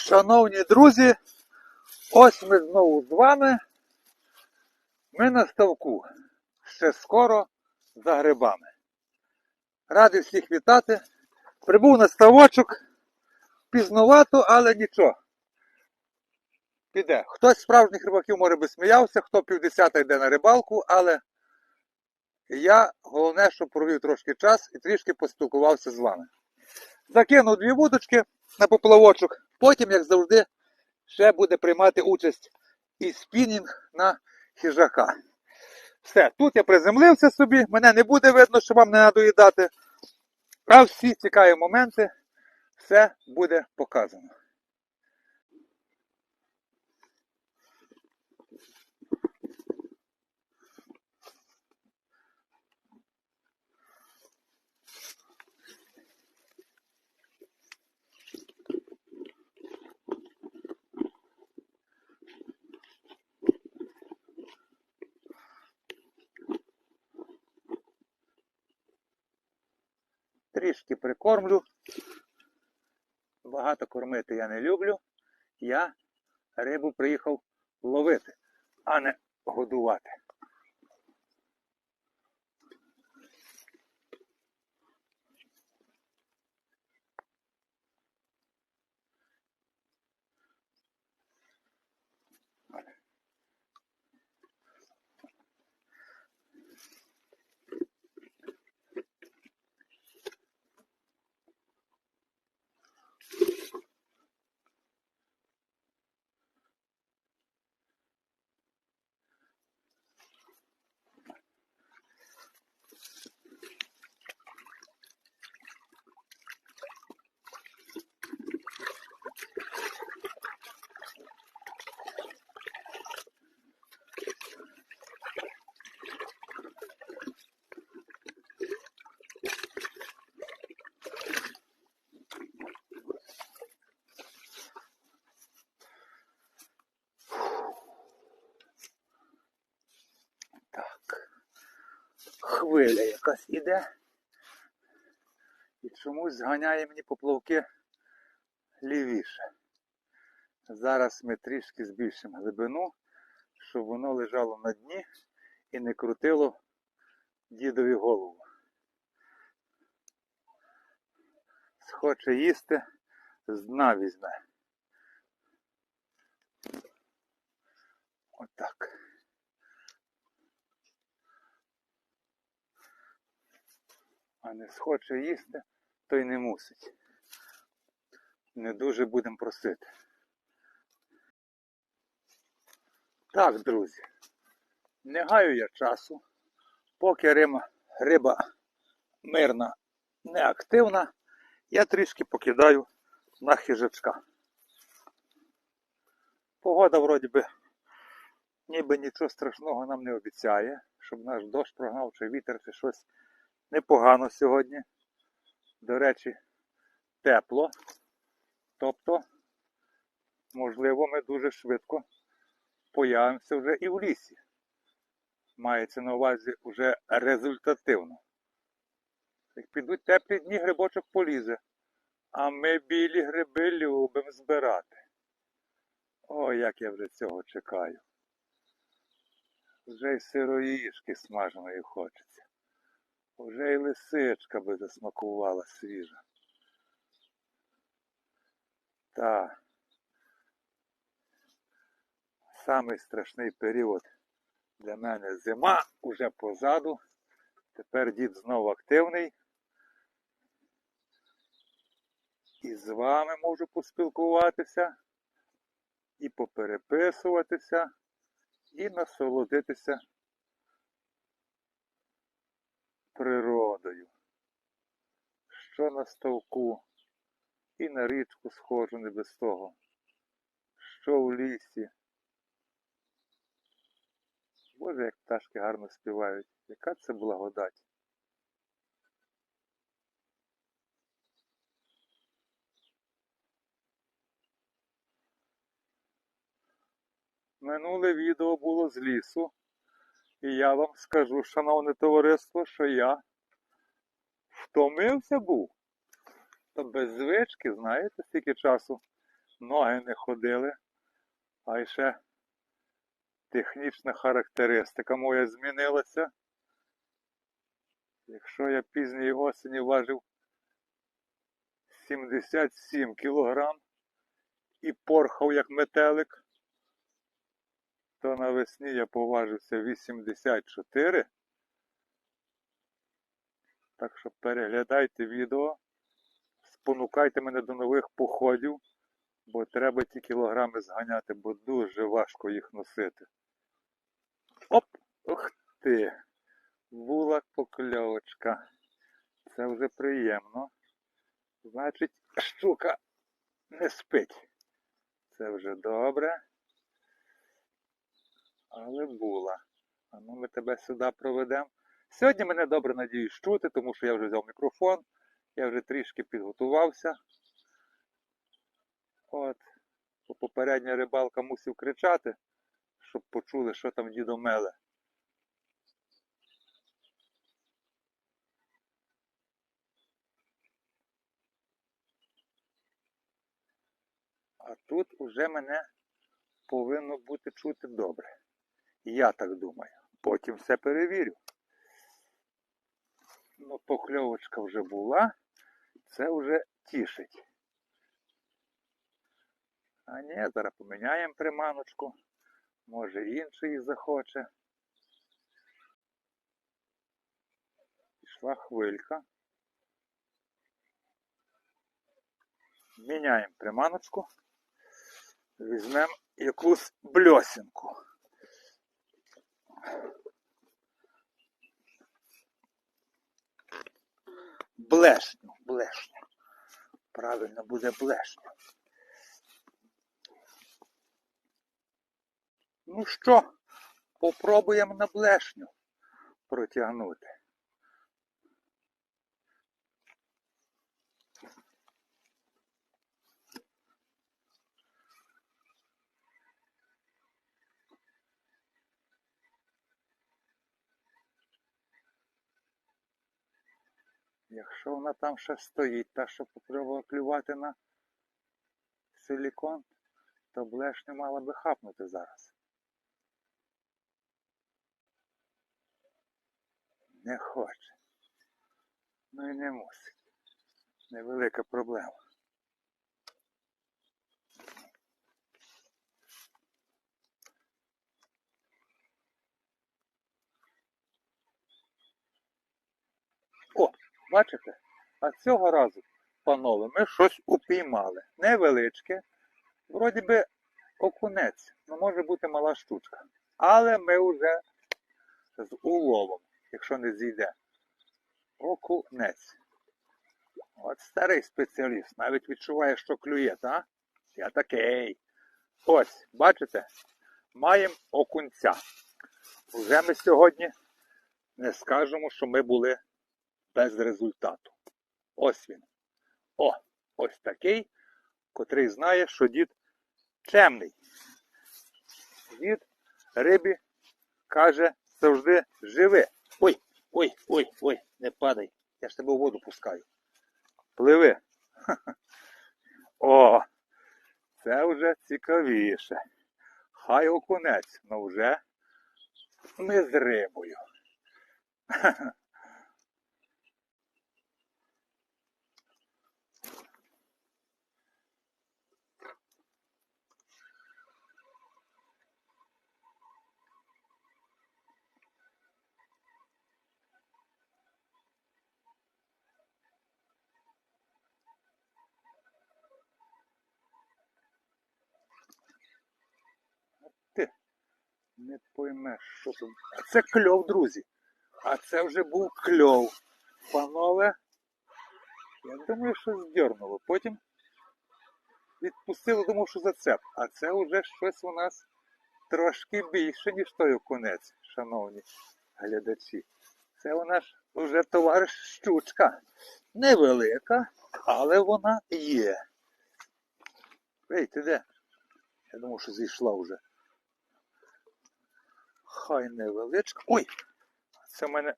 Шановні друзі, ось ми знову з вами. Ми на ставку. Ще скоро за грибами. Радий всіх вітати. Прибув на ставочок. Пізнувато, але нічого. Піде. Хтось з справжніх рибаків може би сміявся, хто півдесята йде на рибалку, але я головне, що провів трошки час і трішки поспілкувався з вами. Закинув дві вудочки на поплавочок. Потім, як завжди, ще буде приймати участь і спінінг на хижака. Все, тут я приземлився собі, мене не буде видно, що вам не надоїдати. А всі цікаві моменти, все буде показано. Трішки прикормлю. Багато кормити я не люблю. Я рибу приїхав ловити, а не годувати. Так. Хвиля якась іде. І чомусь зганяє мені поплавки лівіше. Зараз ми трішки збільшимо глибину, щоб воно лежало на дні і не крутило дідові голову. Схоче їсти, з дна візьме. Отак. А не схоче їсти, то й не мусить. Не дуже будемо просити. Так, друзі, не гаю я часу, поки рима, риба мирна, неактивна, я трішки покидаю на хижачка. Погода вроді би ніби нічого страшного нам не обіцяє, щоб наш дощ прогнав чи вітер чи щось непогано сьогодні. До речі, тепло. Тобто, можливо, ми дуже швидко появимося вже і в лісі. Мається на увазі вже результативно. Як підуть теплі дні, грибочок полізе. А ми білі гриби любимо збирати. О, як я вже цього чекаю. Вже й сироїшки смаженої хочеться. Уже й лисичка би засмакувала свіжа. Та самий страшний період для мене зима уже позаду. Тепер дід знову активний. І з вами можу поспілкуватися, і попереписуватися, і насолодитися що на ставку, і на річку схожу не без того, що в лісі. Боже, як пташки гарно співають, яка це благодать. Минуле відео було з лісу. І я вам скажу, шановне товариство, що я втомився був. То без звички, знаєте, скільки часу ноги не ходили, а ще технічна характеристика моя змінилася. Якщо я пізньої осені важив 77 кілограм і порхав як метелик, то навесні я поважився 84. Так що переглядайте відео, спонукайте мене до нових походів, бо треба ті кілограми зганяти, бо дуже важко їх носити. Оп! Ух ти! Була покльовочка. Це вже приємно. Значить, щука не спить. Це вже добре. Але була. А ну ми тебе сюди проведемо. Сьогодні мене добре надіюсь чути, тому що я вже взяв мікрофон, я вже трішки підготувався. От. Попередня рибалка мусив кричати, щоб почули, що там дідо меле. А тут уже мене повинно бути чути добре. Я так думаю. Потім все перевірю. Ну, покльовочка вже була, це вже тішить. А ні, зараз поміняємо приманочку. Може інший захоче. Пішла хвилька. Міняємо приманочку. Візьмемо якусь бльосінку. Блешню, блешню. Правильно буде блешню. Ну що, попробуємо на блешню протягнути. Якщо вона там ще стоїть, та що попробувала клювати на силікон, то блешню мала би хапнути зараз. Не хоче. Ну і не мусить. Невелика проблема. О, бачите? А цього разу, панове, ми щось упіймали. Невеличке. Вроді би окунець, ну може бути мала штучка. Але ми вже з уловом, якщо не зійде. Окунець. От старий спеціаліст, навіть відчуває, що клює, так? Я такий. Ось, бачите? Маємо окунця. Вже ми сьогодні не скажемо, що ми були без результату. Ось він. О, ось такий, котрий знає, що дід чемний. Дід рибі каже завжди живи. Ой, ой, ой, ой, не падай. Я ж тебе в воду пускаю. Пливи. О, це вже цікавіше. Хай окунець, но вже не з рибою. не поймеш, що тут. А це кльов, друзі. А це вже був кльов. Панове, я думаю, що здернуло. Потім відпустило, думав, що зацеп. А це вже щось у нас трошки більше, ніж той окунець, шановні глядачі. Це у нас вже товариш щучка. Невелика, але вона є. Ей, ти де? Я думав, що зійшла вже. Хай невеличка. Ой! Це в мене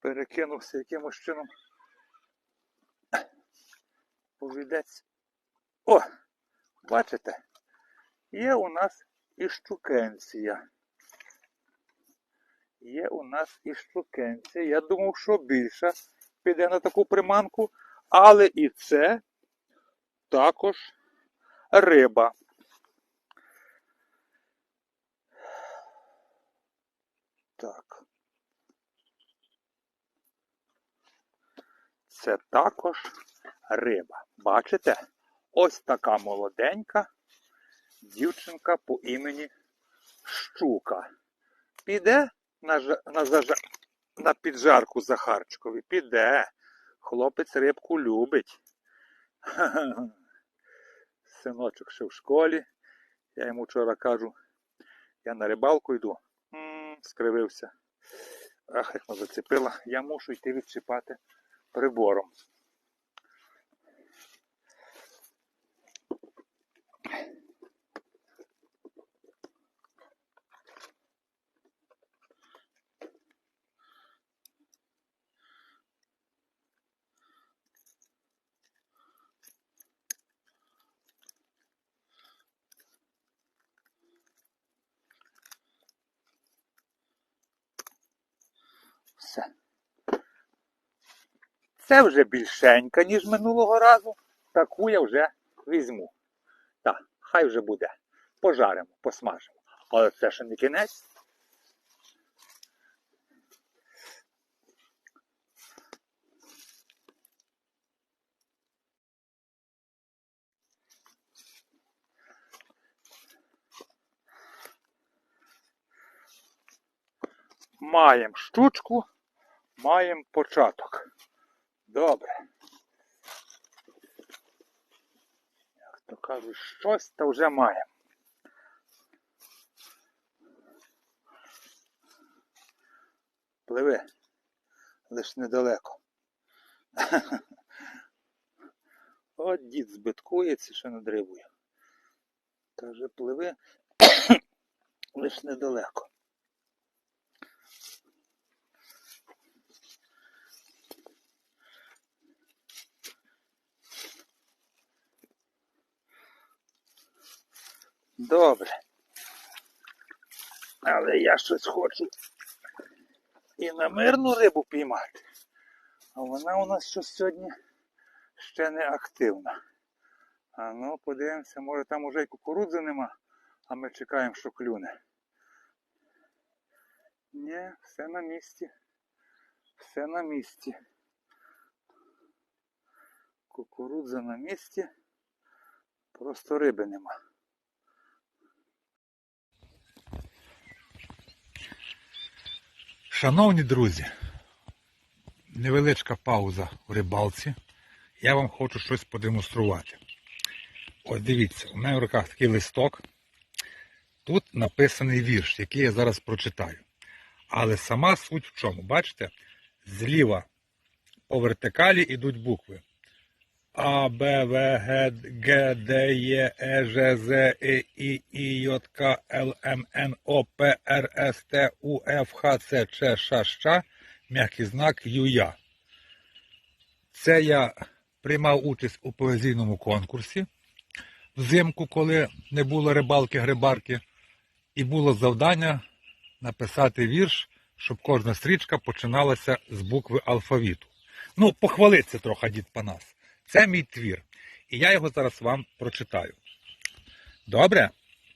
перекинувся якимось чином. Повідець О, бачите? Є у нас і щукенція. Є у нас і щукенція. Я думав, що більше піде на таку приманку, але і це також риба. Так. Це також риба. Бачите? Ось така молоденька дівчинка по імені Щука. Піде на, на, на піджарку Захарчикові. Піде. Хлопець рибку любить. Синочок ще в школі. Я йому вчора кажу, я на рибалку йду. М, скривився. Ах, як мене зацепила. Я мушу йти відчіпати прибором. Це вже більшенька, ніж минулого разу. Таку я вже візьму. Так, хай вже буде. Пожаримо, посмажимо. Але це ще не кінець. Маємо штучку, маємо початок. Добре. Як то кажуть, щось то вже маємо. Пливи. Лиш недалеко. От дід збиткується, ще над рибою. Каже, пливи лиш недалеко. Добре. Але я щось хочу і на мирну рибу піймати. А вона у нас щось сьогодні ще не активна. А ну, подивимося, може там уже й кукурудзи нема, а ми чекаємо, що клюне. Ні, все на місці. Все на місці. Кукурудза на місці. Просто риби нема. Шановні друзі, невеличка пауза у рибалці. Я вам хочу щось продемонструвати. Ось дивіться, у мене в руках такий листок. Тут написаний вірш, який я зараз прочитаю. Але сама суть в чому? Бачите? Зліва по вертикалі йдуть букви. А, Б, В, Г, Г, Д, Е, Е, Ж, З, І, І, І, J, К, Л, М, Н, О, П, Р, С, Т, У, Ф, Х, Ц, Ч, Ш, Щ, м'який знак ЮЯ. Це я приймав участь у поезійному конкурсі взимку, коли не було рибалки-грибарки, і було завдання написати вірш, щоб кожна стрічка починалася з букви алфавіту. Ну, похвалиться трохи дід Панас. Це мій твір. І я його зараз вам прочитаю. Добре?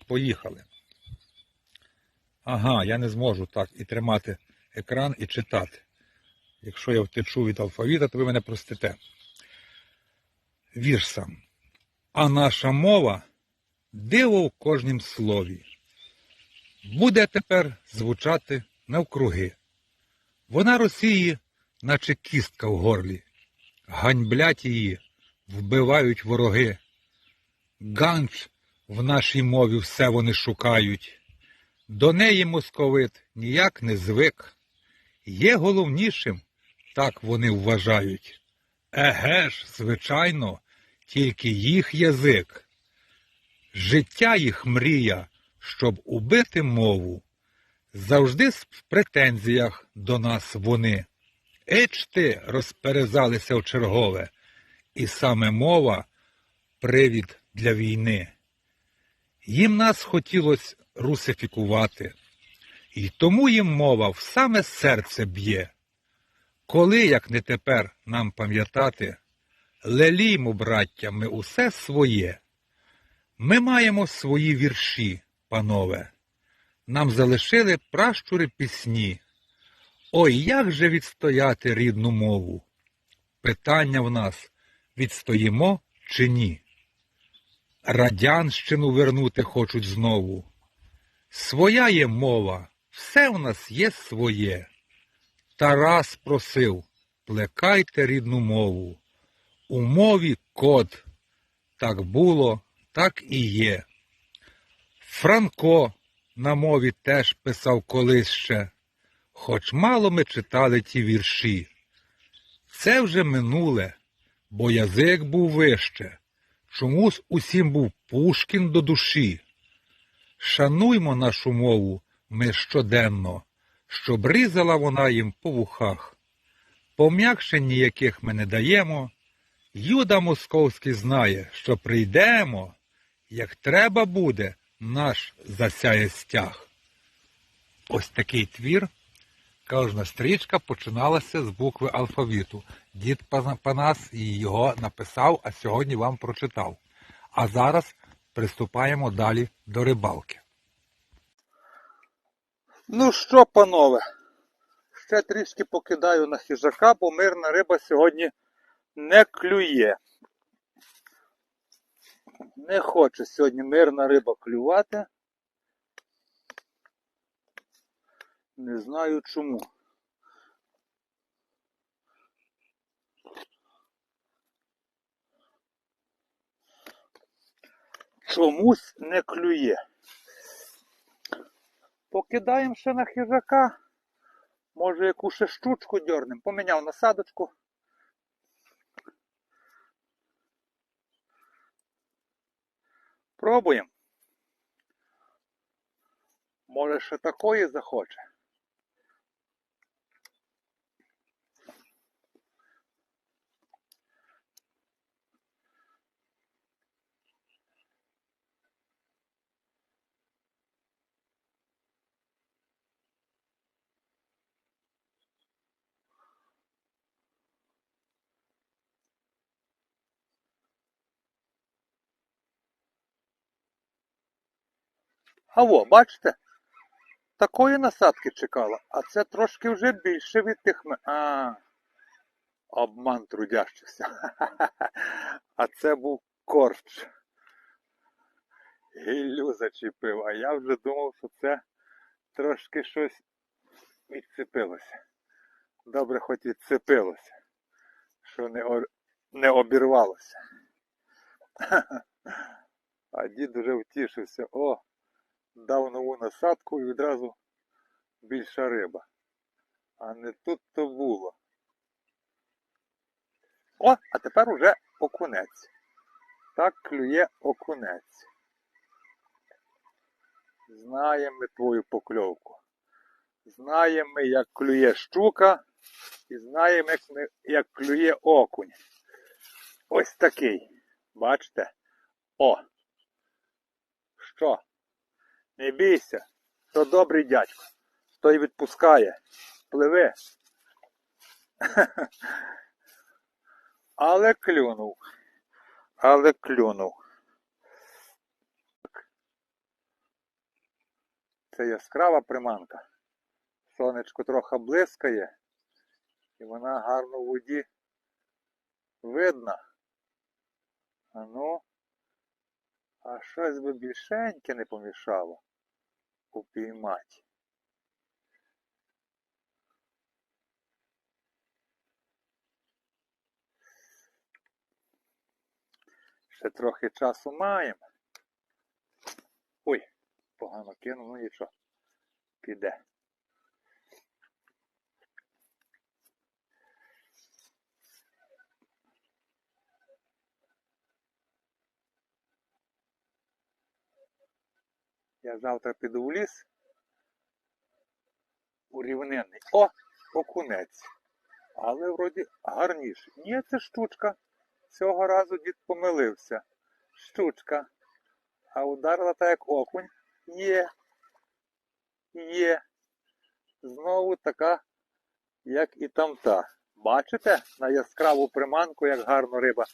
Поїхали. Ага, я не зможу так і тримати екран, і читати. Якщо я втечу від алфавіта, то ви мене простите. Вірш сам. А наша мова диво в кожнім слові. Буде тепер звучати навкруги. Вона Росії, наче кістка в горлі. Ганьблять її, вбивають вороги. Ганч в нашій мові все вони шукають. До неї московит ніяк не звик. Є головнішим, так вони вважають. Еге ж, звичайно, тільки їх язик. Життя їх мрія, щоб убити мову. Завжди в претензіях до нас вони. Еч ти розперезалися в чергове, і саме мова привід для війни. Їм нас хотілося русифікувати, і тому їм мова в саме серце б'є. Коли, як не тепер, нам пам'ятати, леліймо, браття, ми усе своє. Ми маємо свої вірші, панове. Нам залишили пращури пісні. Ой, як же відстояти рідну мову? Питання в нас відстоїмо чи ні? Радянщину вернути хочуть знову. Своя є мова, все в нас є своє. Тарас просив, плекайте рідну мову. У мові код. Так було, так і є. Франко на мові теж писав колись ще, хоч мало ми читали ті вірші. Це вже минуле, бо язик був вище. Чомусь усім був Пушкін до душі. Шануймо нашу мову ми щоденно, щоб різала вона їм по вухах. Пом'якшень ніяких ми не даємо. Юда московський знає, що прийдемо, як треба буде, наш засяє стяг. Ось такий твір. Кожна стрічка починалася з букви алфавіту. Дід Панас його написав, а сьогодні вам прочитав. А зараз приступаємо далі до рибалки. Ну що, панове, ще трішки покидаю на хижака, бо мирна риба сьогодні не клює. Не хоче сьогодні мирна риба клювати. Не знаю чому. Чомусь не клює. Покидаємо ще на хижака. Може яку ще щучку дьорнем. Поміняв насадочку. Пробуємо. Може ще такої захоче. А во, бачите? Такої насадки чекала, а це трошки вже більше від тих. А, обман трудящихся. А це був корч. Гіллю зачепив, а я вже думав, що це трошки щось відцепилося. Добре, хоч відцепилося, що не, о- не обірвалося. А дід уже втішився. О, дав нову насадку і відразу більша риба. А не тут то було. О, а тепер уже окунець. Так клює окунець. Знаємо твою покльовку. Знаємо як клює щука, і знаємо, як, як клює окунь. Ось такий. Бачите? О! Що? Не бійся, то добрий дядько. Той відпускає. Пливе. Але клюнув. Але клюнув. Це яскрава приманка. Сонечко трохи блискає, і вона гарно в воді видна. А ну, а щось би більшеньке не помішало упіймати. Ще трохи часу маємо. Ой, погано кинув, ну нічого. Піде. Я завтра піду в ліс. У рівнинний. О, окунець. Але вроді гарніше. Ні, це штучка. Цього разу дід помилився. щучка. А ударила так як окунь. Є. Є. Знову така, як і там та. Бачите на яскраву приманку, як гарно риба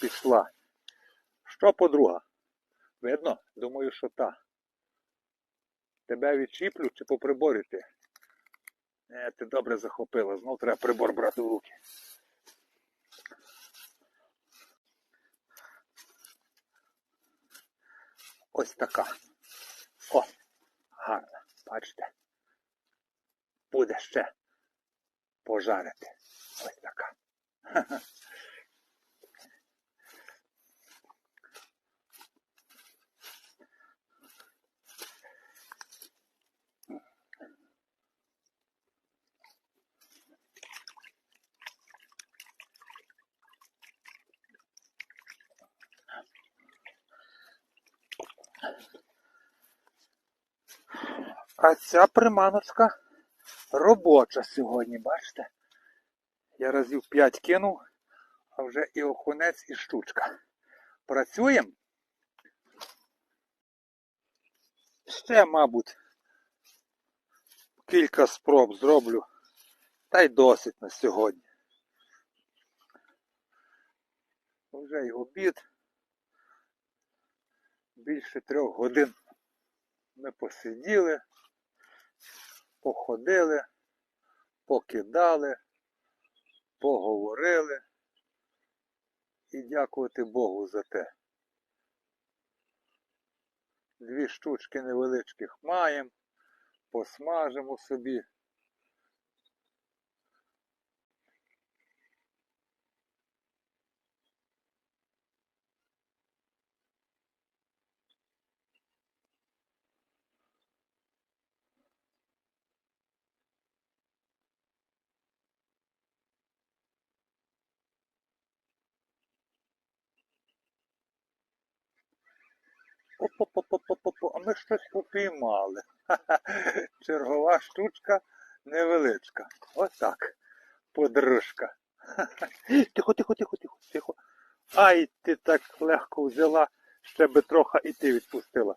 пішла. Що подруга? Видно? Думаю, що та. Тебе відчіплю чи по приборі ти? Не, ти добре захопила. Знов треба прибор брати в руки. Ось така. О, гарна. Бачите? Буде ще пожарити. Ось така. А ця приманочка робоча сьогодні, бачите? Я разів 5 кинув, а вже і окунець, і штучка. Працюємо. Ще, мабуть, кілька спроб зроблю. Та й досить на сьогодні. Вже й обід. Більше трьох годин ми посиділи, походили, покидали, поговорили. І дякувати Богу за те. Дві штучки невеличких маємо, посмажимо собі. А ми щось упіймали. Чергова штучка невеличка. Отак. Подружка. Тихо, тихо, тихо, тихо, тихо. Ай, ти так легко взяла, ще би трохи і ти відпустила.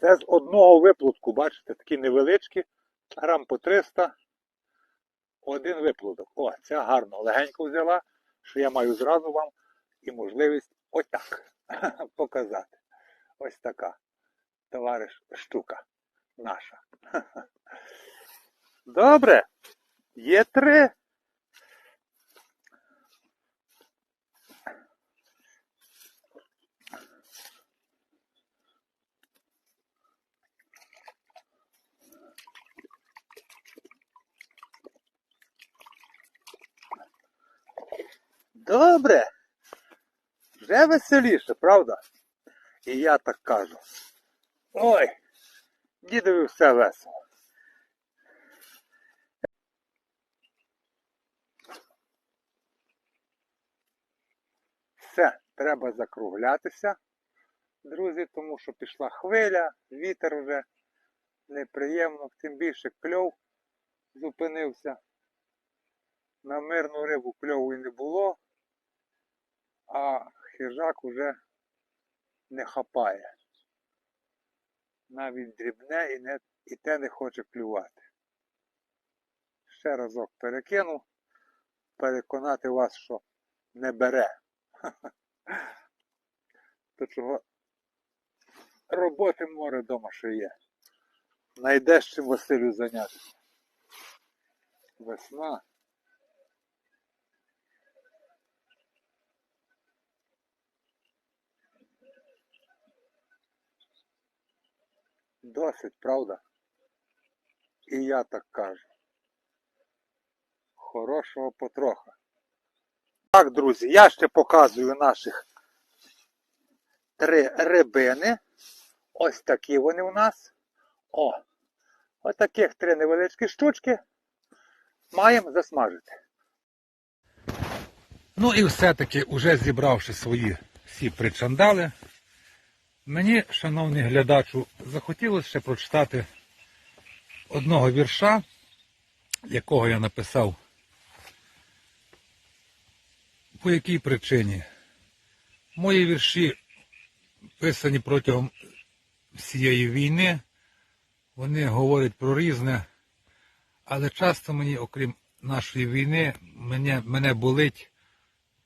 Це з одного виплутку, бачите, такі невеличкі, грам по 300. Один виплуток. О, ця гарно легенько взяла, що я маю зразу вам і можливість отак показати. Ось така, товариш штука наша. Добре, є три. Добре. Вже веселіше, правда? І я так кажу. Ой, дідові все весело. Все, треба закруглятися, друзі, тому що пішла хвиля, вітер вже неприємно, тим більше кльов зупинився. На мирну рибу кльову і не було, а хижак уже не хапає. Навіть дрібне і, не, і те не хоче клювати. Ще разок перекину, переконати вас, що не бере. То чого роботи море вдома ще є. Найдеш чим Василю зайнятися. Весна. Досить, правда? І я так кажу. Хорошого потроха. Так, друзі, я ще показую наших три рибини. Ось такі вони у нас. О! Ось таких три невеличкі штучки маємо засмажити. Ну і все-таки, уже зібравши свої всі причандали, мені, шановний глядачу, захотілося ще прочитати одного вірша, якого я написав. По якій причині? Мої вірші писані протягом всієї війни. Вони говорять про різне, але часто мені, окрім нашої війни, мене, мене болить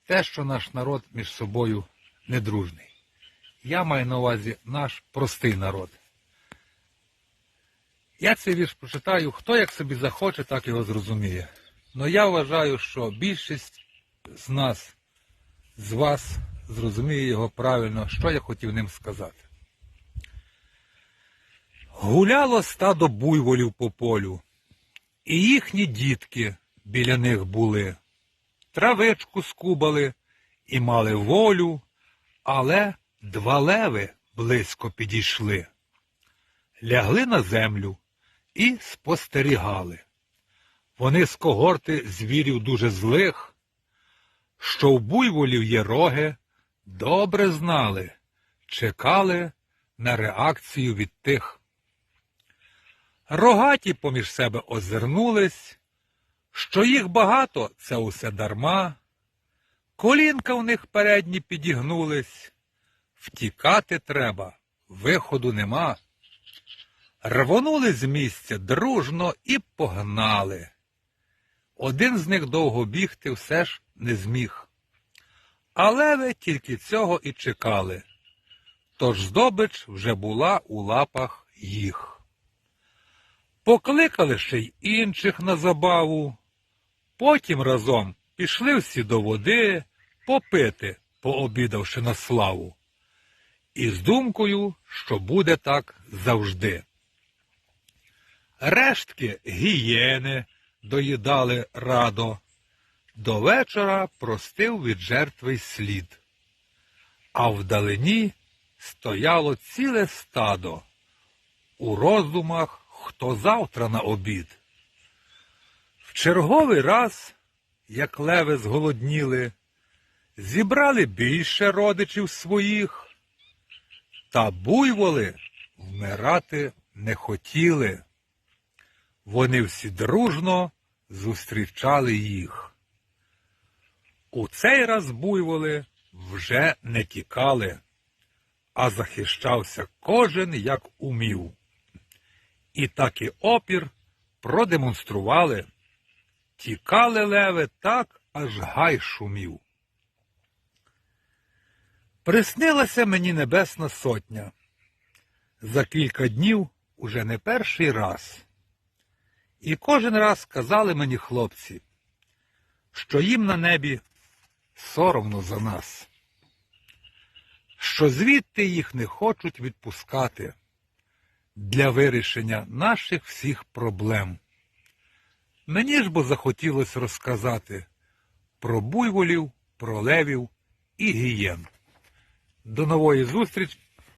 те, що наш народ між собою недружний. Я маю на увазі наш простий народ. Я цей вірш прочитаю, хто як собі захоче, так його зрозуміє. Но я вважаю, що більшість з нас, з вас, зрозуміє його правильно, що я хотів ним сказати. Гуляло стадо буйволів по полю, і їхні дітки біля них були. Травичку скубали і мали волю, але два леви близько підійшли. Лягли на землю і спостерігали. Вони з когорти звірів дуже злих, що в буйволів є роги, добре знали, чекали на реакцію від тих. Рогаті поміж себе озирнулись, що їх багато це усе дарма, колінка в них передні підігнулись, втікати треба, виходу нема. Рвонули з місця дружно і погнали. Один з них довго бігти все ж не зміг. Але ви тільки цього і чекали. Тож здобич вже була у лапах їх. Покликали ще й інших на забаву. Потім разом пішли всі до води попити, пообідавши на славу. І з думкою, що буде так завжди. Рештки гієни доїдали радо. До вечора простив від жертви слід. А вдалині стояло ціле стадо. У роздумах хто завтра на обід. В черговий раз, як леви зголодніли, зібрали більше родичів своїх, та буйволи вмирати не хотіли. Вони всі дружно зустрічали їх. У цей раз буйволи вже не тікали, а захищався кожен як умів. І так і опір продемонстрували. Тікали леви так, аж гай шумів. Приснилася мені небесна сотня. За кілька днів уже не перший раз. І кожен раз казали мені хлопці, що їм на небі соромно за нас, що звідти їх не хочуть відпускати для вирішення наших всіх проблем. Мені ж бо захотілося розказати про буйволів, про левів і гієн. До нової зустрічі!